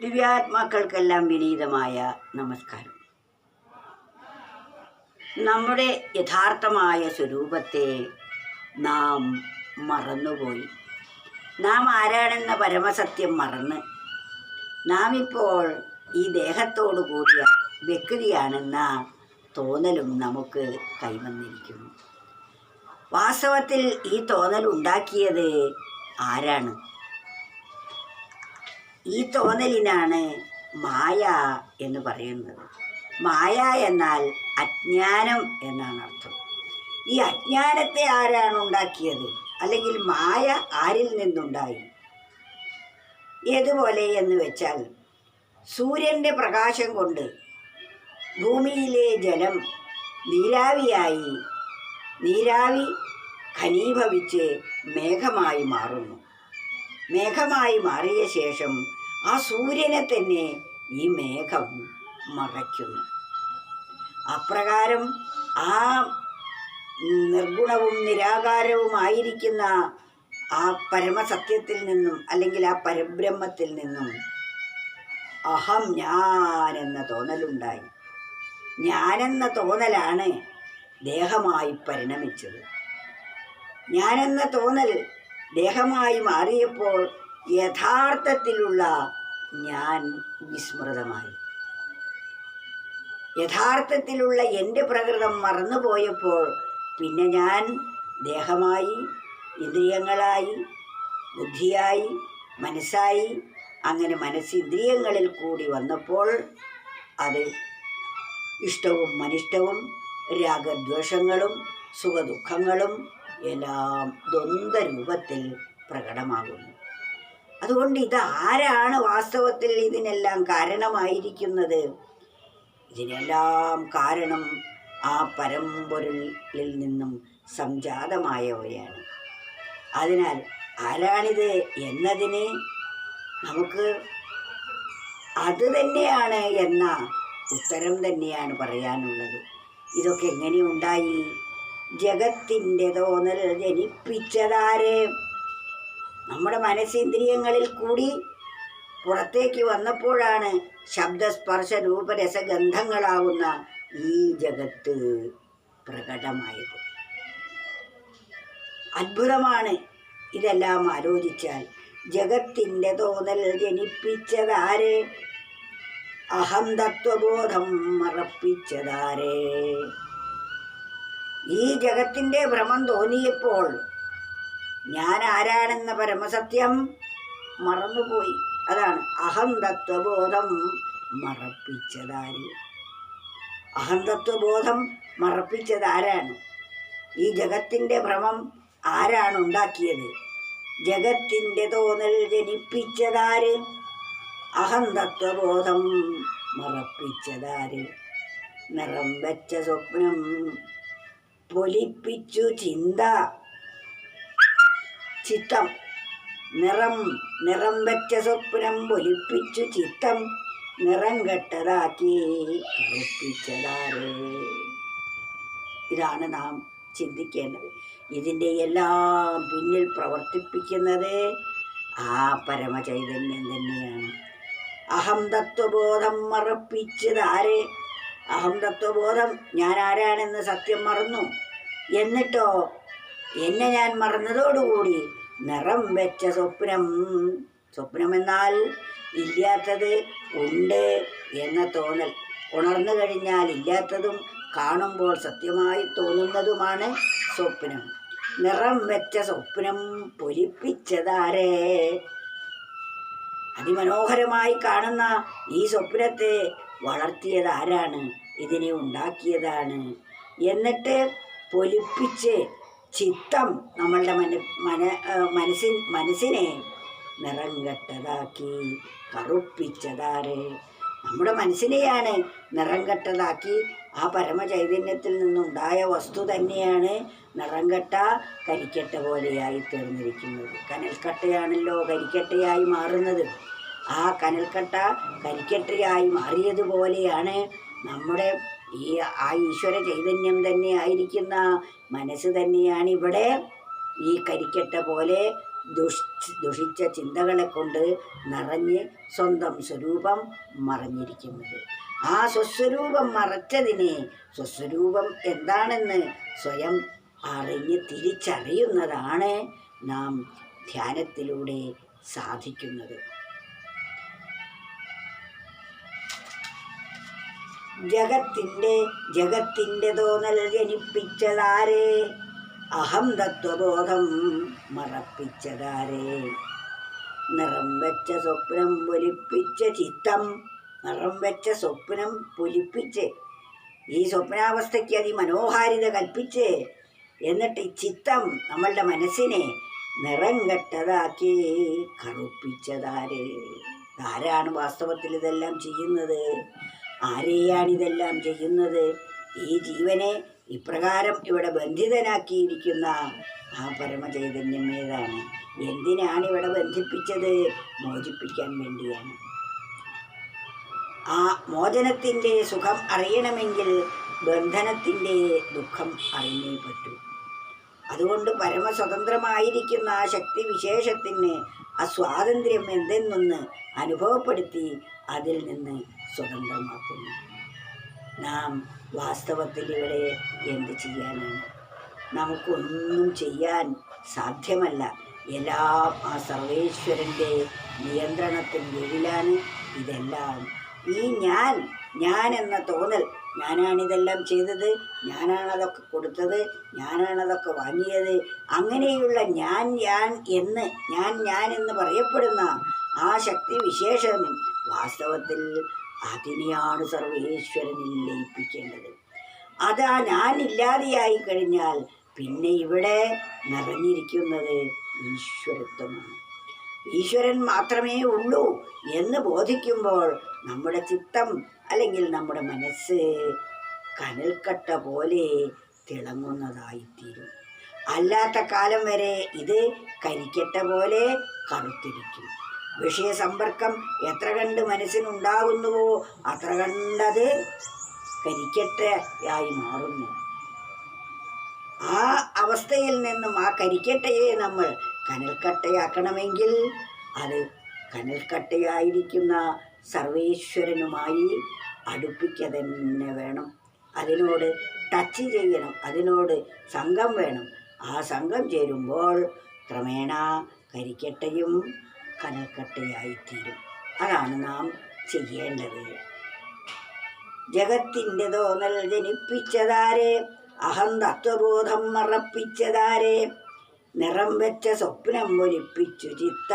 ദിവ്യാത്മാക്കൾക്കെല്ലാം വിനീതമായ നമസ്കാരം. നമ്മുടെ യഥാർത്ഥമായ സ്വരൂപത്തെ നാം മറന്നുപോയി. നാം ആരാണെന്ന പരമസത്യം മറന്ന് നാം ഇപ്പോൾ ഈ ദേഹത്തോടു കൂടിയ വ്യക്തിയാണെന്ന തോന്നലും നമുക്ക് കൈവന്നിരിക്കുന്നു. വാസ്തവത്തിൽ ഈ തോന്നൽ ഉണ്ടാക്കിയത് ആരാണ്? ഈ തോന്നലിനാണ് മായ എന്ന് പറയുന്നത്. മായ എന്നാൽ അജ്ഞാനം എന്നാണ് അർത്ഥം. ഈ അജ്ഞാനത്തെ ആരാണ് ഉണ്ടാക്കിയത്? അല്ലെങ്കിൽ മായ ആരിൽ നിന്നുണ്ടായി? ഏതുപോലെ എന്ന് വെച്ചാൽ സൂര്യന്റെ പ്രകാശം കൊണ്ട് ഭൂമിയിലെ ജലം നീരാവിയായി നീരാവി ഖനീഭവിച്ച് മേഘമായി മാറുന്നു. മേഘമായി മാറിയ ശേഷം ആ സൂര്യനെ തന്നെ ഈ മേഘം മറയ്ക്കുന്നു. അപ്രകാരം ആ നിർഗുണവും നിരാകാരവുമായിരിക്കുന്ന ആ പരമസത്യത്തിൽ നിന്നും അല്ലെങ്കിൽ ആ പരബ്രഹ്മത്തിൽ നിന്നും അഹം ഞാൻ എന്ന തോന്നലുണ്ടായി. ഞാനെന്ന തോന്നലാണ് ദേഹമായി പരിണമിച്ചത്. ഞാനെന്ന തോന്നൽ ദേഹമായി മാറിയപ്പോൾ യഥാർത്ഥത്തിലുള്ള ഞാൻ വിസ്മൃതമായി. യഥാർത്ഥത്തിലുള്ള എന്റെ പ്രകൃതം മറന്നുപോയപ്പോൾ പിന്നെ ഞാൻ ദേഹമായി ഇന്ദ്രിയങ്ങളായി ബുദ്ധിയായി മനസ്സായി അങ്ങനെ മനസ്സിന്ദ്രിയങ്ങളിൽ കൂടി വന്നപ്പോൾ അത് ഇഷ്ടവും അനിഷ്ടവും രാഗദ്വേഷങ്ങളും സുഖദുഃഖങ്ങളും എല്ലാം ദ്വന്ദ്വരൂപത്തിൽ പ്രകടമാകുന്നു. അതുകൊണ്ട് ഇത് ആരാണ് വാസ്തവത്തിൽ ഇതിനെല്ലാം കാരണമായിരിക്കുന്നത്? ഇതിനെല്ലാം കാരണം ആ പരമ്പൊരുളിൽ നിന്നും സംജാതമായവയാണ്. അതിനാൽ ആരാണിത് എന്നതിന് നമുക്ക് അത് തന്നെയാണ് എന്ന ഉത്തരം തന്നെയാണ് പറയാനുള്ളത്. ഇതൊക്കെ എങ്ങനെ ഉണ്ടായി? ജഗത്തിന്റെ തോന്നൽ ജനിപ്പിച്ചതാര്? നമ്മുടെ മനസ്സേന്ദ്രിയങ്ങളിൽ കൂടി പുറത്തേക്ക് വന്നപ്പോഴാണ് ശബ്ദസ്പർശ രൂപരസഗന്ധങ്ങളാവുന്ന ഈ ജഗത്ത് പ്രകടമായത്. അത്ഭുതമാണ് ഇതെല്ലാം ആലോചിച്ചാൽ. ജഗത്തിന്റെ തോന്നൽ ജനിപ്പിച്ചതാര്? അഹം തത്വബോധം മറപ്പിച്ചതാരേ? ഈ ജഗത്തിന്റെ ഭ്രമം തോന്നിയപ്പോൾ ഞാൻ ആരാണെന്ന പരമസത്യം മറന്നുപോയി. അതാണ് അഹന്തത്വബോധം മറപ്പിച്ചതാര്? അഹന്തത്വബോധം മറപ്പിച്ചതാരാണ്? ഈ ജഗത്തിന്റെ ഭ്രമം ആരാണ് ഉണ്ടാക്കിയത്? ജഗത്തിന്റെ തോന്നൽ ജനിപ്പിച്ചതാര്? അഹന്തത്വബോധം മറപ്പിച്ചതാര്? നിറം വെച്ച സ്വപ്നം പൊലിപ്പിച്ചു ചിന്ത ചിത്തം. നിറം നിറം വെച്ച സ്വപ്നം പൊലിപ്പിച്ചു ചിത്തം. നിറം കെട്ടതാക്കി കറുപ്പിച്ചതാരേ? ഇതാണ് നാം ചിന്തിക്കേണ്ടത്. ഇതിന്റെ എല്ലാം പിന്നിൽ പ്രവർത്തിപ്പിക്കുന്നത് ആ പരമചൈതന്യം തന്നെയാണ്. അഹം തത്വബോധം മറപ്പിച്ചതാരെ? അഹം തത്വബോധം ഞാൻ ആരാണെന്ന് സത്യം മറന്നു? എന്നിട്ടോ എന്നെ ഞാൻ മറന്നതോടുകൂടി നിറം വെച്ച സ്വപ്നം. സ്വപ്നമെന്നാൽ ഇല്ലാത്തത് ഉണ്ട് എന്ന തോന്നൽ. ഉണർന്നു കഴിഞ്ഞാൽ ഇല്ലാത്തതും കാണുമ്പോൾ സത്യമായി തോന്നുന്നതുമാണ് സ്വപ്നം. നിറം വെച്ച സ്വപ്നം പൊലിപ്പിച്ചതാരേ? അതിമനോഹരമായി കാണുന്ന ഈ സ്വപ്നത്തെ വളർത്തിയത് ആരാണ് ഇതിനെ ഉണ്ടാക്കിയതാണ്. എന്നിട്ട് പൊലിപ്പിച്ച് ചിത്തം നമ്മളുടെ മന മന മനസ്സിൻ മനസ്സിനെ നിറം കറുപ്പിച്ചതാരെ? നമ്മുടെ മനസ്സിനെയാണ് നിറം കെട്ടതാക്കി ആ പരമചൈതന്യത്തിൽ നിന്നുണ്ടായ വസ്തു തന്നെയാണ് നിറം കെട്ട കരിക്കട്ട പോലെയായി തീർന്നിരിക്കുന്നത്. കനൽക്കട്ടയാണല്ലോ കരിക്കട്ടയായി മാറുന്നത്. ആ കനൽക്കട്ട കരിക്കട്ടയായി മാറിയതുപോലെയാണ് നമ്മുടെ ഈ ആ ഈശ്വര ചൈതന്യം തന്നെ ആയിരിക്കുന്ന മനസ്സ് തന്നെയാണ് ഇവിടെ ഈ കരിക്കട്ട പോലെ ദുഷ് ദുഷിച്ച ചിന്തകളെ കൊണ്ട് നിറഞ്ഞ് സ്വന്തം സ്വരൂപം മറഞ്ഞിരിക്കുന്നത്. ആ സ്വസ്വരൂപം മറച്ചതിനെ സ്വസ്വരൂപം എന്താണെന്ന് സ്വയം അറിഞ്ഞ് തിരിച്ചറിയുന്നതാണ് നാം ധ്യാനത്തിലൂടെ സാധിക്കുന്നത്. ജഗത്തിന്റെ ജഗത്തിന്റെ തോന്നൽ ജനിപ്പിച്ചതാരേ അഹം തത്വബോധം മറപ്പിച്ചതാരേ? നിറം വെച്ച സ്വപ്നം പൊലിപ്പിച്ച ചിത്തം നിറം വെച്ച സ്വപ്നം പൊലിപ്പിച്ച് ഈ സ്വപ്നാവസ്ഥയ്ക്ക് അതിമനോഹാരിത കൽപ്പിച്ച് എന്നിട്ട് ചിത്തം നമ്മളുടെ മനസ്സിനെ നിറം കെട്ടതാക്കി കറുപ്പിച്ചതാരേ? ആരാണ് വാസ്തവത്തിൽ ഇതെല്ലാം ചെയ്യുന്നത്? ആരെയാണ് ഇതെല്ലാം ചെയ്യുന്നത്? ഈ ജീവനെ ഇപ്രകാരം ഇവിടെ ബന്ധിതനാക്കിയിരിക്കുന്ന ആ പരമചൈതന്യം ഏതാണ്? എന്തിനാണ് ഇവിടെ ബന്ധിപ്പിച്ചത്? മോചിപ്പിക്കാൻ വേണ്ടിയാണ്. ആ മോചനത്തിന്റെ സുഖം അറിയണമെങ്കിൽ ബന്ധനത്തിന്റെ ദുഃഖം അറിഞ്ഞേ പറ്റൂ. അതുകൊണ്ട് പരമസ്വതന്ത്രമായിരിക്കുന്ന ആ ശക്തി വിശേഷത്തിന് ആ സ്വാതന്ത്ര്യം എന്തെന്നൊന്ന് അനുഭവപ്പെടുത്തി അതിൽ നിന്ന് സ്വതന്ത്രമാക്കുന്നു. നാം വാസ്തവത്തിൽ ഇവിടെ എന്ത് ചെയ്യാനാണ്? നമുക്കൊന്നും ചെയ്യാൻ സാധ്യമല്ല. എല്ലാം ആ സർവേശ്വരന്റെ നിയന്ത്രണത്തിൽ കീഴിലാണ് ഇതെല്ലാം. ഈ ഞാൻ ഞാൻ എന്ന തോന്നൽ ഞാനാണിതെല്ലാം ചെയ്തത് ഞാനാണതൊക്കെ കൊടുത്തത് ഞാനാണതൊക്കെ വാങ്ങിയത്. അങ്ങനെയുള്ള ഞാൻ ഞാൻ എന്ന് ഞാൻ ഞാൻ എന്ന് പറയപ്പെടുന്ന ആ ശക്തി വിശേഷം വാസ്തവത്തിൽ അതിനെയാണ് സർവേശ്വരനിൽ ലയിപ്പിക്കേണ്ടത്. അതാ ഞാനില്ലാതെയായി കഴിഞ്ഞാൽ പിന്നെ ഇവിടെ നിറഞ്ഞിരിക്കുന്നത് ഈശ്വരത്വമാണ്. ഈശ്വരൻ മാത്രമേ ഉള്ളൂ എന്ന് ബോധിക്കുമ്പോൾ നമ്മുടെ ചിത്തം അല്ലെങ്കിൽ നമ്മുടെ മനസ്സ് കനൽക്കട്ട പോലെ തിളങ്ങുന്നതായിത്തീരും. അല്ലാത്ത കാലം വരെ ഇത് കരിക്കട്ട പോലെ കറുത്തിരിക്കും. വിഷയസമ്പർക്കം എത്ര കണ്ട് മനസ്സിനുണ്ടാകുന്നുവോ അത്ര കണ്ടത് കരിക്കട്ടയായി മാറുന്നു. ആ അവസ്ഥയിൽ നിന്നും ആ കരിക്കട്ടയെ നമ്മൾ കനൽക്കട്ടയാക്കണമെങ്കിൽ അത് കനൽക്കട്ടയായിരിക്കുന്ന സർവേശ്വരനുമായി അടുപ്പിക്ക തന്നെ വേണം. അതിനോട് ടച്ച് ചെയ്യണം. അതിനോട് സംഘം വേണം. ആ സംഘം ചേരുമ്പോൾ ക്രമേണ കരിക്കട്ടയും കനൽക്കട്ടയായിത്തീരും അതാണ് നാം ചെയ്യേണ്ടത്. ജഗത്തിന്റെ തോന്നൽ ജനിപ്പിച്ചതാരെ അഹം തത്വബോധം മറപ്പിച്ചതാരെ നിറം വെച്ച സ്വപ്നം ഒലിപ്പിച്ചു ചിത്ത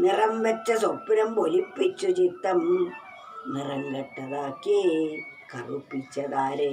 നിറം വെച്ച സ്വപ്നം ഒലിപ്പിച്ചു ചിത്തം നിറം കെട്ടതാക്കി കറുപ്പിച്ചതാരേ.